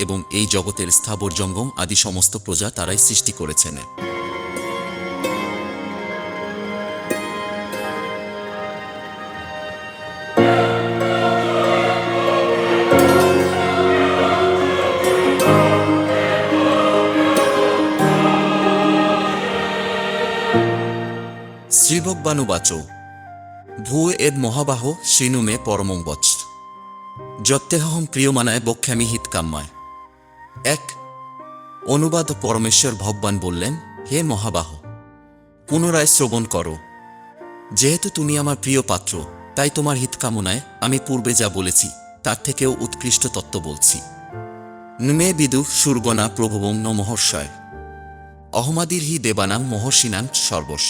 এবং এই জগতের স্থাবর জঙ্গম আদি সমস্ত প্রজা তারাই সৃষ্টি করেছেন। শ্রীভগবানুবাচ, ভূ এদ মহাবাহ শ্রীনুমে পরমং বৎস। যত্তেহম প্রিয়মানায় বক্ষামি হিতকাম্মায়। এক, অনুবাদ পরমেশ্বর ভগবান বললেন, হে মহাবাহ, পুনরায় শ্রবণ করো। যেহেতু তুমি আমার প্রিয় পাত্র, তাই তোমার হিতকামনায় আমি পূর্বে যা বলেছি, তার থেকেও উৎকৃষ্ট তত্ত্ব বলছি। নুমে বিদু সুরগণা প্রভবং মহর্ষয় অহমাদির হি দেবানাং মহর্ষিনাং সর্বস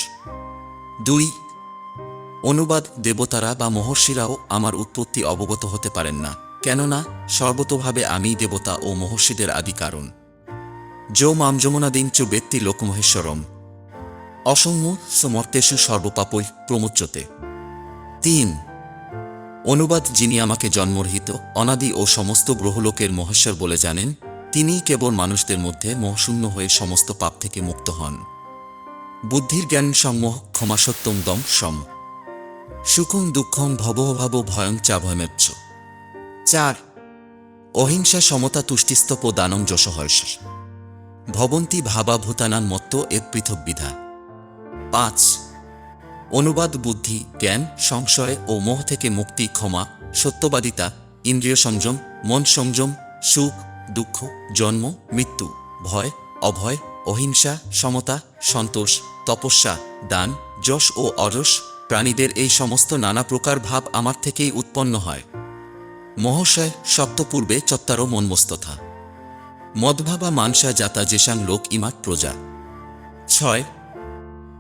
দুই, অনুবাদ দেবতারা বা মহর্ষিরাও আমার উৎপত্তি অবগত হতে পারেন না। কেননা সর্বতোভাবে আমি দেবতা ও মহর্ষিদের আদি কারণ। যো মাম যমুনাদিন চু ব্যক্তি লোকমহেশ্বরম। অসম্য সমর্তেষু সর্বপাপই প্রমুচ্যতে তিন, অনুবাদ যিনি আমাকে জন্মরহিত, অনাদি ও সমস্ত গ্রহলোকের মহেশ্বর বলে জানেন, তিনিই কেবল মানুষদের মধ্যে মোহশূন্য হয়ে সমস্ত পাপ থেকে মুক্ত হন। বুদ্ধির জ্ঞান সম্মোহ ক্ষমাসত্তম দম সম সুখং দুঃখং ভবভাব ভয়ং চা ভয়মেচ্ছ চার, অহিংসা সমতা তুষ্টিস্তপ দানং যশহর্ষ। ভবন্তি ভাবা ভূতানান মত্ত এ পৃথক বিধা। পাঁচ, অনুবাদ বুদ্ধি, জ্ঞান, সংশয় ও মোহ থেকে মুক্তি, ক্ষমা, সত্যবাদিতা, ইন্দ্রিয় সংযম, মন সংযম, সুখ, দুঃখ, জন্ম, মৃত্যু, ভয়, অভয়, অহিংসা, সমতা, সন্তোষ, তপস্যা, দান, যশ ও অরস প্রাণীদের এই সমস্ত নানা প্রকার ভাব আমার থেকেই উৎপন্ন হয়। মহাশয় সপ্তপূর্বে চত্তারও মন্মস্তথা। মদভাবা মানসা জাতা যেসাং লোক ইমাত প্রজা। ছয়,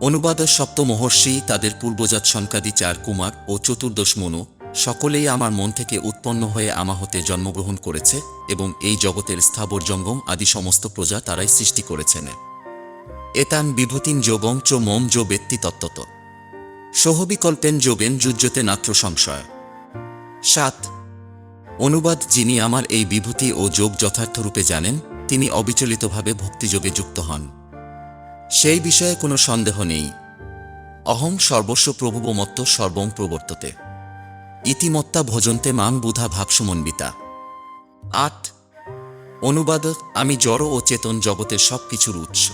অনুবাদ সপ্ত মহর্ষি তাদের পূর্বজাত সনকাদি চার কুমার ও চতুর্দশ মনু সকলেই আমার মন থেকে উৎপন্ন হয়ে আমা হতে জন্মগ্রহণ করেছে এবং এই জগতের স্থাবর জঙ্গম আদি সমস্ত প্রজা তারাই সৃষ্টি করেছেন। এতান বিভূতিন যোগং চ মম যো ব্যক্তি তত্ত্বত। সহবিকল্পেন যোগেন যুজ্যতে নাত্র সংশয়। সাত অনুবাদ যিনি আমার এই বিভূতি ও যোগ যথার্থরূপে জানেন, তিনি অবিচলিতভাবে ভক্তিযোগে যুক্ত হন। সেই বিষয়ে কোনো সন্দেহ নেই। অহং সর্বস্ব প্রভুবমত্ত সর্বং প্রবর্ততে। ইতিমত্তা ভজন্তে মাং বুধা ভাবসমন্বিতা। আট, অনুবাদ, আমি জড় ও চেতন জগতের সব কিছুর উৎস।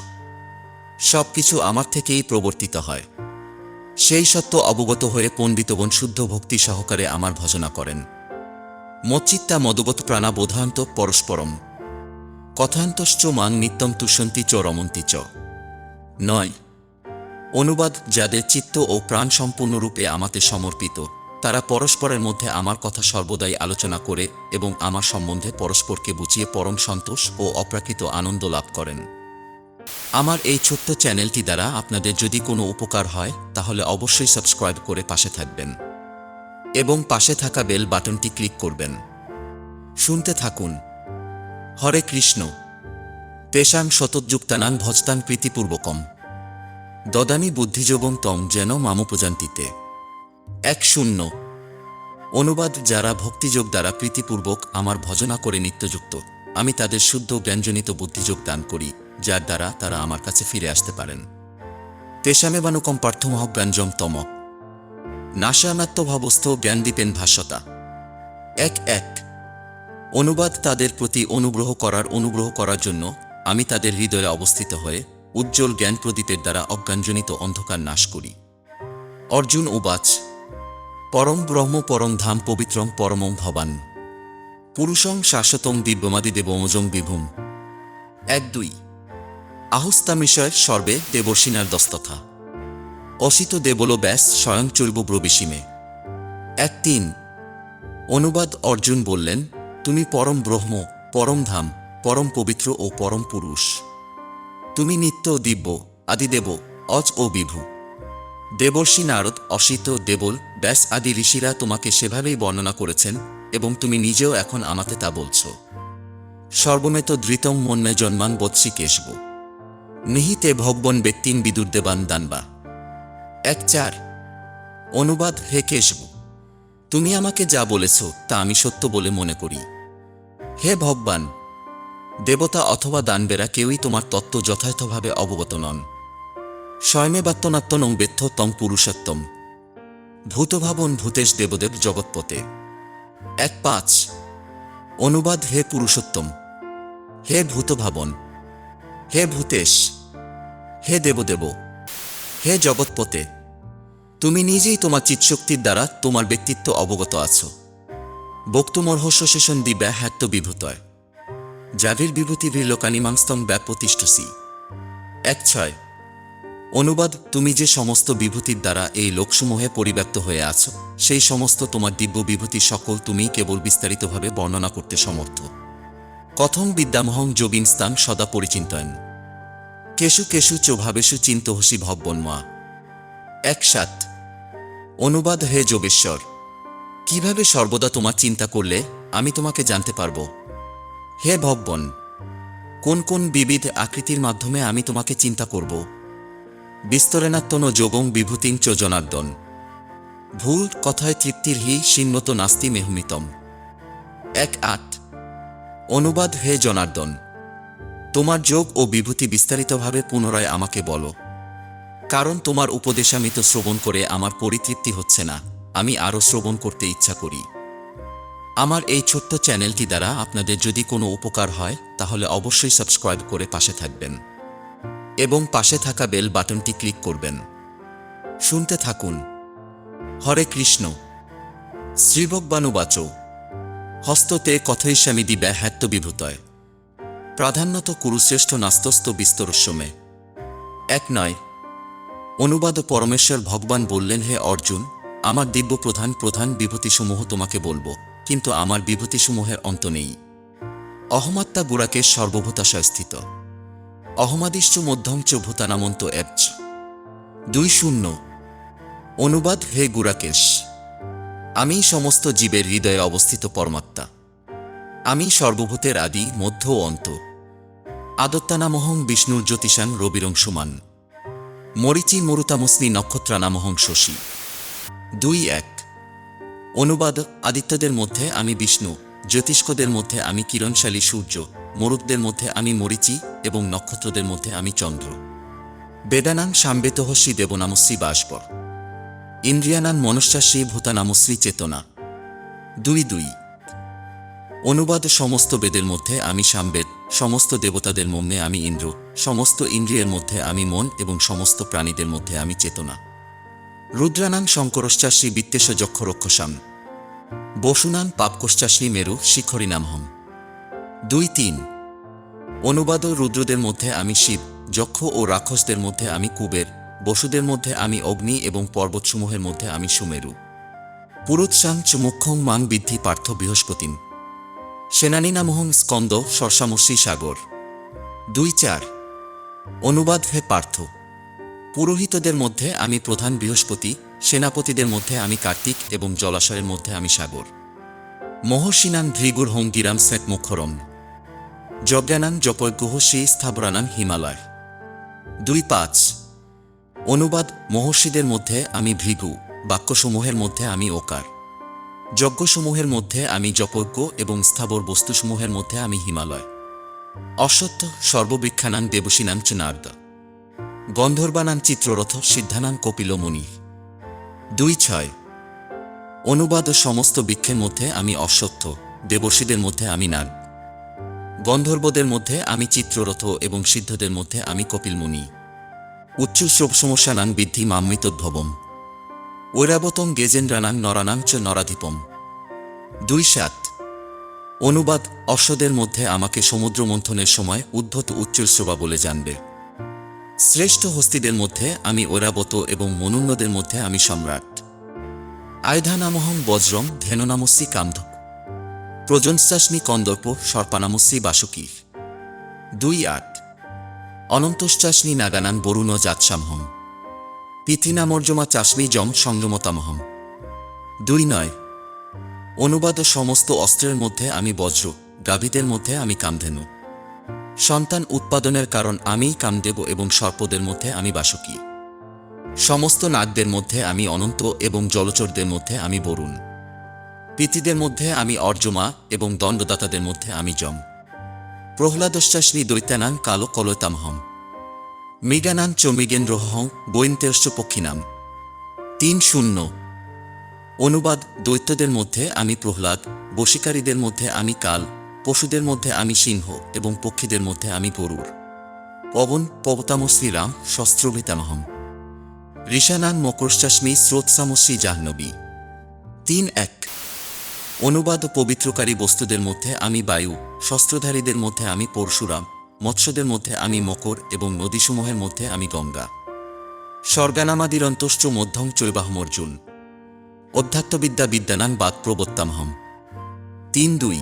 সব কিছু আমার থেকেই প্রবর্তিত হয়। সেই সত্য অবগত হয়ে পণ্ডিতগণ শুদ্ধ ভক্তি সহকারে আমার ভজনা করেন। মচ্চিত্তা মদগত প্রাণা বোধান্ত পরস্পরম। কথান্তশ্চ মাং নিত্যম তুষন্তি চ রমন্তি চ। নয়। অনুবাদ যাদের চিত্ত ও প্রাণ সম্পূর্ণরূপে আমাতে সমর্পিত, তারা পরস্পরের মধ্যে আমার কথা সর্বদাই আলোচনা করে এবং আমার সম্বন্ধে পরস্পরকে বুঝিয়ে পরম সন্তোষ ও অপ্রাকৃত আনন্দ লাভ করেন। আমার এই ছোট্ট চ্যানেলটি দ্বারা আপনাদের যদি কোনো উপকার হয়, তাহলে অবশ্যই সাবস্ক্রাইব করে পাশে থাকবেন। এবং পাশে থাকা বেল বাটনটি ক্লিক করবেন। শুনতে থাকুন। হরে কৃষ্ণ। তেষাং শতযুক্তানাং ভজতাং প্রীতিপূর্বকম দদামি বুদ্ধিযোগম তং যেন মামু প্রজান্তিতে। এক শূন্য। অনুবাদ যারা ভক্তিযোগ দ্বারা প্রীতিপূর্বক আমার ভজনা করে নিত্যযুক্ত, আমি তাদের শুদ্ধ ব্যঞ্জনিত বুদ্ধিযোগ দান করি, যার দ্বারা তারা আমার কাছে ফিরে আসতে পারেন। তেষামেবানুকম পার্থমহ ব্যঞ্জম তম নাশানাত্মভাবস্থ জ্ঞানদীপেন ভাষ্যতা। এক এক। অনুবাদ তাদের প্রতি অনুগ্রহ করার অনুগ্রহ করার জন্য আমি তাদের হৃদয়ে অবস্থিত হয়ে উজ্জ্বল জ্ঞান প্রদীপের দ্বারা অজ্ঞানজনিত অন্ধকার নাশ করি। অর্জুন উবাচ, পরম ব্রহ্ম, পরম ধাম পবিত্রং পরমং ভবান। পুরুষং শাশ্বতং দিব্যমাদি দেবমজং বিভুম। এক, দুই। আহস্তামিষয় সর্বে দেবর্ষিনার দস্তথা। অসিত দেবল ব্যাস স্বয়ং চৈব ব্রবিসীমে। এক তিন, অনুবাদ অর্জুন বললেন, তুমি পরম ব্রহ্ম, পরম ধাম, পরম পবিত্র ও পরম পুরুষ। তুমি নিত্য দিব্য, আদিদেব, অজ ও বিভু। দেবর্ষি নারদ, অসিত, দেবল, ব্যাস আদি ঋষিরা তোমাকে সেভাবেই বর্ণনা করেছেন এবং তুমি নিজেও এখন আমাতে তা বলছ। সর্বমেত ধৃতম মন্যে জন্মান বৎসি কেশব। নিহিতে ভগবন ব্যক্তিন বিদুর্দেবান দানবা। এক চার। অনুবাদ হে কেশব তুমি আমাকে যা বলেছ, তা আমি সত্য বলে মনে করি। হে ভগবান, দেবতা অথবা দানবেরা কেউই তোমার তত্ত্ব যথাযথভাবে অবগত নন। স্বয়মেবাত্মনাত্মনং বেত্থ তং পুরুষোত্তম। ভূতভাবন ভূতেশ দেবদেব জগৎপতে এক পাঁচ। অনুবাদ হে পুরুষোত্তম। হে ভূতভাবন। হে ভূতেশ। হে দেবদেব। হে জগৎপতে তুমি নিজেই তোমার চিৎশক্তির দ্বারা তোমার ব্যক্তিত্ব অবগত আছো। বক্তুমর্হস্য শেষণ দিব্যা হ্যাত্ত বিভূতয়। জাভির বিভূতি লোকানিমাংস্তং ব্যাপতিষ্ঠসি এক ছয়, অনুবাদ, তুমি যে সমস্ত বিভূতির দ্বারা এই লোকসমূহে পরিব্যাপ্ত হয়ে আছো, সেই সমস্ত তোমার দিব্য বিভূতি সকল তুমি কেবল বিস্তারিতভাবে বর্ণনা করতে সমর্থ। কথং বিদ্যামহং যোগিনস্তান সদা পরিচিন্তয়ন। কেশু কেশু চোভাবেশু ভাবেশু চিন্তহসি ভব্বন্মা। এক সাত অনুবাদ হে যোগেশ্বর, কীভাবে সর্বদা তোমার চিন্তা করলে আমি তোমাকে জানতে পারব? হে ভব্বন কোন কোন বিবিধ আকৃতির মাধ্যমে আমি তোমাকে চিন্তা করব? বিস্তরেণাত্মন যোগং বিভূতিং চ জনার্দন। ভুল কথায় তৃপ্তির হি শীর্ণত নাস্তি মেহমিতম। এক আট, অনুবাদ হে জনার্দন, তোমার যোগ ও বিভূতি বিস্তারিতভাবে পুনরায় আমাকে বলো। কারণ তোমার উপদেশ আমি তো শ্রবণ করে আমার পরিতৃপ্তি হচ্ছে না। আমি আরও শ্রবণ করতে ইচ্ছা করি। আমার এই ছোট্ট চ্যানেলটি দ্বারা আপনাদের যদি কোনো উপকার হয়, তাহলে অবশ্যই সাবস্ক্রাইব করে পাশে থাকবেন। এবং পাশে থাকা বেল বাটনটি ক্লিক করবেন। শুনতে থাকুন। হরে কৃষ্ণ। শ্রীভগবানুবাচ। হস্ততে কথয়িষ্যামি দিবে হ্যাত্ত বিভূতয়। প্রাধান্যত কুরুশ্রেষ্ঠ নাস্তস্ত বিস্তরস্যমে। এক নয়। অনুবাদ পরমেশ্বর ভগবান বললেন, হে অর্জুন, আমার দিব্য প্রধান প্রধান বিভূতিসমূহ তোমাকে বলব, কিন্তু আমার বিভূতিসমূহের অন্ত নেই। অহমাত্মা গুড়াকে সর্বভূতাশয় স্থিত। অহমাদিশ্চ মধ্যম চ ভূতানামন্ত এচ। দুই শূন্য। অনুবাদ, হে গুরাকেশ আমি সমস্ত জীবের হৃদয়ে অবস্থিত পরমাত্মা। আমি সর্বভূতের আদি, মধ্য অন্ত। আদত্তানামহং বিষ্ণুর জ্যোতিষাং রবিরংশুমান মরিচি মরুতামস্মি নক্ষত্রানামহং শশী দুই এক। অনুবাদ আদিত্যদের মধ্যে আমি বিষ্ণু, জ্যোতিষ্কদের মধ্যে আমি কিরণশালী সূর্য, মরুকদের মধ্যে আমি মরিচি এবং নক্ষত্রদের মধ্যে আমি চন্দ্র। বেদানাং সাম্বেতহস্যি দেবনামশ্রী বাসবর ইন্দ্রিয়ানান মনস্যাশ্রী ভূতানামশ্রী চেতনা। দুই দুই। অনুবাদ সমস্ত বেদের মধ্যে আমি সামবেদ, সমস্ত দেবতাদের মনে আমি ইন্দ্র সমস্ত ইন্দ্রিয়ের মধ্যে আমি মন এবং সমস্ত প্রাণীদের মধ্যে আমি চেতনা। রুদ্রানাং শঙ্করশ্চাশ্রী বিত্তেশ যক্ষরক্ষসাম। বসুনাং পাপকশ্চাশ্রী মেরু শিখরিনামহম। দুই তিন। অনুবাদ রুদ্রদের মধ্যে আমি শিব, যক্ষ ও রাক্ষসদের মধ্যে আমি কুবের, বসুদের মধ্যে আমি অগ্নি এবং পর্বতসমূহের মধ্যে আমি সুমেরু। পুরুৎসাং চ মুখ্যং মাং বৃদ্ধি পার্থ বৃহস্পতিম। সেনানীনামহং স্কন্দ সরসামশ্রী সাগর। দুই চার। অনুবাদ হে পার্থ। পুরোহিতদের মধ্যে আমি প্রধান বৃহস্পতি, সেনাপতিদের মধ্যে আমি কার্তিক এবং জলাশয়ের মধ্যে আমি সাগর। মহর্ষিনান ভৃগুর হোং গিরাম স্যাক মুখরম। যজ্ঞানাং জপজ্ঞহ সেই স্থাবরানান হিমালয়। দুই পাঁচ। অনুবাদ মহর্ষিদের মধ্যে আমি ভৃগু, বাক্যসমূহের মধ্যে আমি ওকার। যজ্ঞসমূহের মধ্যে আমি জপজ্ঞ এবং স্থাবর বস্তুসমূহের মধ্যে আমি হিমালয়। অসত্য সর্ববৃক্ষানাং দেবসীনাং চ নারদ গন্ধর্বানাং চিত্ররথ সিদ্ধানাং কপিল মুনি। দুই ছয়, অনুবাদ সমস্ত বৃক্ষের মধ্যে আমি অশ্বত্থ দেবর্ষীদের মধ্যে আমি নাগ। গন্ধর্বদের মধ্যে আমি চিত্ররথ এবং সিদ্ধদের মধ্যে আমি কপিল মুনি। উচ্চ সমস্যানাং বৃদ্ধি মাম্মিতোদ্ভবম ঐরাবতং গেজেন্দ্রানাং নরানাং চ নরাধিপম। দুই সাত অনুবাদ অশ্বদের মধ্যে আমাকে সমুদ্র মন্থনের সময় উদ্ভূত উচ্চৈশ্রবা বলে জানবে। শ্রেষ্ঠ হস্তিদের মধ্যে আমি ওরাবত এবং মনুন্নদের মধ্যে আমি সম্রাট। আয়ধানামহং বজ্রম ধেননামস্যি কান্ধ প্রজনশ্চাস্মি কন্দর্প সর্পানামস্যি বাসুকী দুই আট। অনন্তশ্চাস্মি নাগানান বরুণ জাতসামহম। পিতৃনামর্যমা চাস্মি যম সংযমতামহম দুই নয়। অনুবাদ সমস্ত অস্ত্রের মধ্যে আমি বজ্র, গাভীদের মধ্যে আমি কামধেনু। সন্তান উৎপাদনের কারণ আমিই কামদেব এবং সর্পদের মধ্যে আমি বাসুকী। সমস্ত নাগদের মধ্যে আমি অনন্ত এবং জলচরদের মধ্যে আমি বরুণ। পিতিদের মধ্যে আমি অর্জমা এবং দণ্ডদাতাদের মধ্যে আমি যম। প্রহ্লাদশ্চাশ্রী দৈত্যানাং কালো কলতামহম। মৃগানাং চ মৃগেন্দ্রহং বৈন্তেশ্চ পক্ষিনাম তিন শূন্য। অনুবাদ দৈত্যদের মধ্যে আমি প্রহ্লাদ, বশীকারীদের মধ্যে আমি কাল, পশুদের মধ্যে আমি সিংহ এবং পক্ষীদের মধ্যে আমি গরুর। পবন, পবতাম শ্রীরাম শস্ত্রভিতামহম ঋষানান মকরশ্চাস্মি স্রোতসামশ্রী জাহ্নবী তিন এক। অনুবাদ পবিত্রকারী বস্তুদের মধ্যে আমি বায়ু, শস্ত্রধারীদের মধ্যে আমি পরশুরাম, মৎস্যদের মধ্যে আমি মকর এবং নদীসমূহের মধ্যে আমি গঙ্গা। স্বর্গানামাদিরন্তশ্চ মধ্যং চৈবাহমর্জুন। অধ্যাত্মবিদ্যা বিদ্যানাং বাদ প্রবত্তামহম। তিন দুই।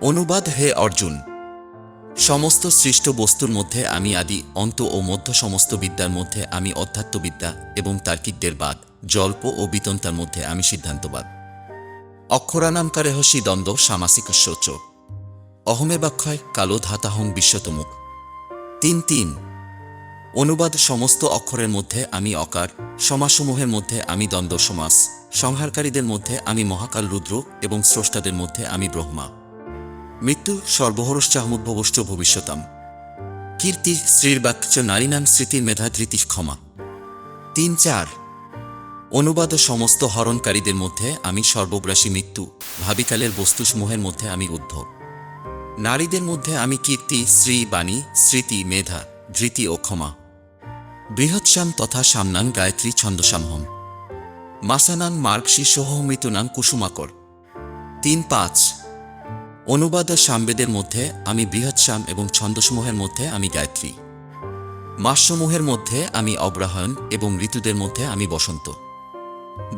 অনুবাদ হে অর্জুন, সমস্ত সৃষ্ট বস্তুর মধ্যে আমি আদি অন্ত ও মধ্য সমস্ত বিদ্যার মধ্যে আমি অধ্যাত্মবিদ্যা এবং তার্কিকদের বাদ, জল্প ও বিতন্তার মধ্যে আমি সিদ্ধান্তবাদ। অক্ষরানামকারে হসি দ্বন্দ্ব সামাসিক শোচ অহমে বাক্ষয় কালো ধাতাহং বিশ্বতমুখ। তিন তিন। অনুবাদ সমস্ত অক্ষরের মধ্যে আমি অকার, সমাসমূহের মধ্যে আমি দ্বন্দ্ব সমাস সংহারকারীদের মধ্যে আমি মহাকাল রুদ্র এবং স্রষ্টাদের মধ্যে আমি ব্রহ্মা। মৃত্যু সর্বহরশ্চাহমুদ্ভবশ্চ ভবিষ্যতাম। কীর্তি, শ্রীর্বাক্য, নারীনাম স্মৃতির মেধাধৃতি, ক্ষমা। তিন চার, অনুবাদ সমস্ত হরণকারীদের মধ্যে আমি সর্বগ্রাসী মৃত্যু, ভাবিকালের বস্তুসমূহের মধ্যে আমি উদ্ধব নারীদের মধ্যে আমি কীর্তি শ্রী বাণী, স্মৃতি, মেধা, ধৃতি ও ক্ষমা। বৃহৎশ্যাম তথা সামনাং গায়ত্রী ছন্দসামহম মাসানাং মার্গশী সহমৃতুনাং কুসুমাকর। তিন পাঁচ। অনুবাদ সামবেদের মধ্যে আমি বৃহৎশ্যাম এবং ছন্দসমূহের মধ্যে আমি গায়ত্রী। মাসসমূহের মধ্যে আমি অগ্রহায়ণ এবং ঋতুদের মধ্যে আমি বসন্ত।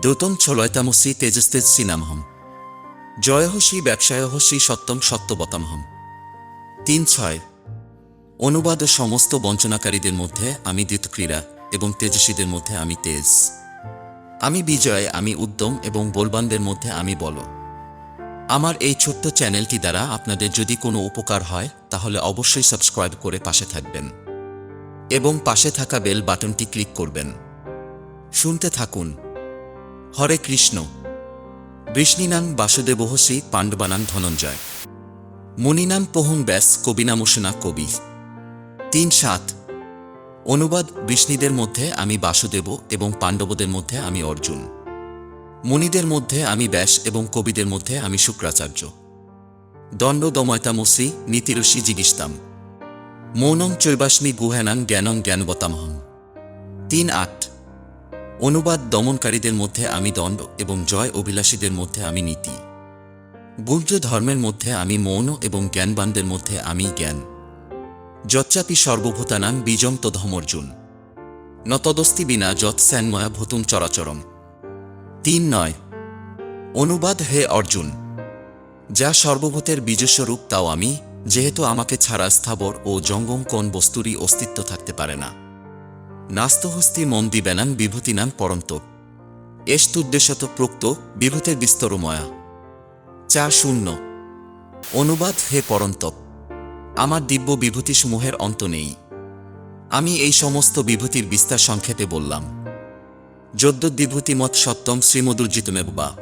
দ্রুতম ছলয়তামসি তেজস্তেজসি নামহম। জয়হসি ব্যবসায়হসি সত্যম সত্যবতামহম তিন ছয়। অনুবাদ সমস্ত বঞ্চনাকারীদের মধ্যে আমি দ্যুতক্রীড়া এবং তেজস্বীদের মধ্যে আমি তেজ। আমি বিজয়, আমি উদ্যম এবং বলবানদের মধ্যে আমি বল। আমার এই ছোট্ট চ্যানেলটি দ্বারা আপনাদের যদি কোনো উপকার হয়, তাহলে অবশ্যই সাবস্ক্রাইব করে পাশে থাকবেন এবং পাশে থাকা বেল বাটনটি ক্লিক করবেন। শুনতে থাকুন। হরে কৃষ্ণ। বৃষ্ণিনাং বাসুদেবহসি পাণ্ডবানাং ধনঞ্জয়। মুনিনাম পোহং ব্যাস কবিনামোসনা কবি। তিন সাত। অনুবাদ বিষ্ণীদের মধ্যে আমি বাসুদেব এবং পাণ্ডবদের মধ্যে আমি অর্জুন। মুনিদের মধ্যে আমি ব্যাস এবং কবিদের মধ্যে আমি শুক্রাচার্য। দণ্ড দময়তামসি নীতিরসি জিগিস্তাম মৌনং চৈবাস্মি গুহেনাং জ্ঞানং জ্ঞানবতামহং। তিন আট। অনুবাদ দমনকারীদের মধ্যে আমি দণ্ড এবং জয় অভিলাষীদের মধ্যে আমি নীতি। গুর্জ ধর্মের মধ্যে আমি মৌন এবং জ্ঞানবানদের মধ্যে আমি জ্ঞান। যচ্চাপি সর্বভূতানাং বীজং তধমর্জুন নতদস্তি বিনা যৎস্যান্ময়া ভূতুম চরাচরম। তিন নয়, অনুবাদ হে অর্জুন, যা সর্বভূতের বীজস্বরূপ তাও আমি, যেহেতু আমাকে ছাড়া স্থাবর ও জঙ্গম কোন বস্তুরই অস্তিত্ব থাকতে পারে না। নাস্তহস্তি মন দিবেনাং বিভূতিনাং পরন্ত। এস্তুদ্দেশত প্রোক্ত বিভূতের বিস্তরময়া। চার শূন্য, অনুবাদ হে পরন্তপ। আমার দিব্য বিভূতিসমূহের অন্ত নেই। আমি এই সমস্ত বিভূতির বিস্তার সংক্ষেপে বললাম। যদ্যদ্বিভূতিমৎ সত্যম শ্রীমদুর্জিতমেব বা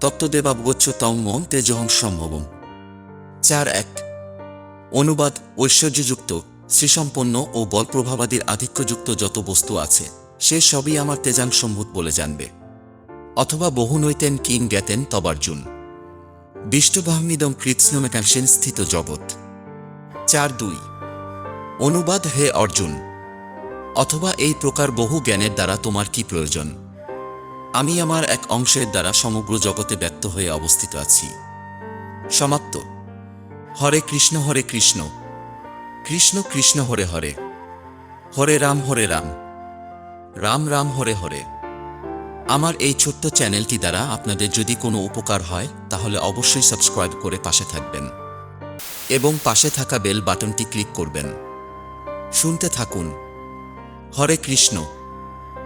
তত্ত্বদেবাবগচ্ছ তং মং তেজহং সম্ভবম। চার এক, অনুবাদ ঐশ্বর্যযুক্ত, শ্রীসম্পন্ন ও বলপ্রভাবাদীর আধিক্যযুক্ত যত বস্তু আছে, সে সবই আমার তেজাং সম্ভূত বলে জানবে। অথবা বহু নৈতেন কিং জ্ঞাতেন তবার্জুন। বিষ্টবাহমিদম কৃৎস্নমেকাংশেন স্থিত জগৎ। চার দুই। অনুবাদ হে অর্জুন, অথবা এই প্রকার বহু জ্ঞানের দ্বারা তোমার কি প্রয়োজন? আমি আমার এক অংশের দ্বারা সমগ্র জগতে ব্যক্ত হয়ে অবস্থিত আছি। সমাপ্ত। হরে কৃষ্ণ হরে কৃষ্ণ। কৃষ্ণ কৃষ্ণ, হরে হরে। হরে রাম হরে রাম। রাম রাম, হরে হরে। আমার এই ছোট্ট চ্যানেলটি দ্বারা আপনাদের যদি কোনো উপকার হয়, তাহলে অবশ্যই সাবস্ক্রাইব করে পাশে থাকবেন। এবং পাশে থাকা বেল বাটনটি ক্লিক করবেন। শুনতে থাকুন। হরে কৃষ্ণ।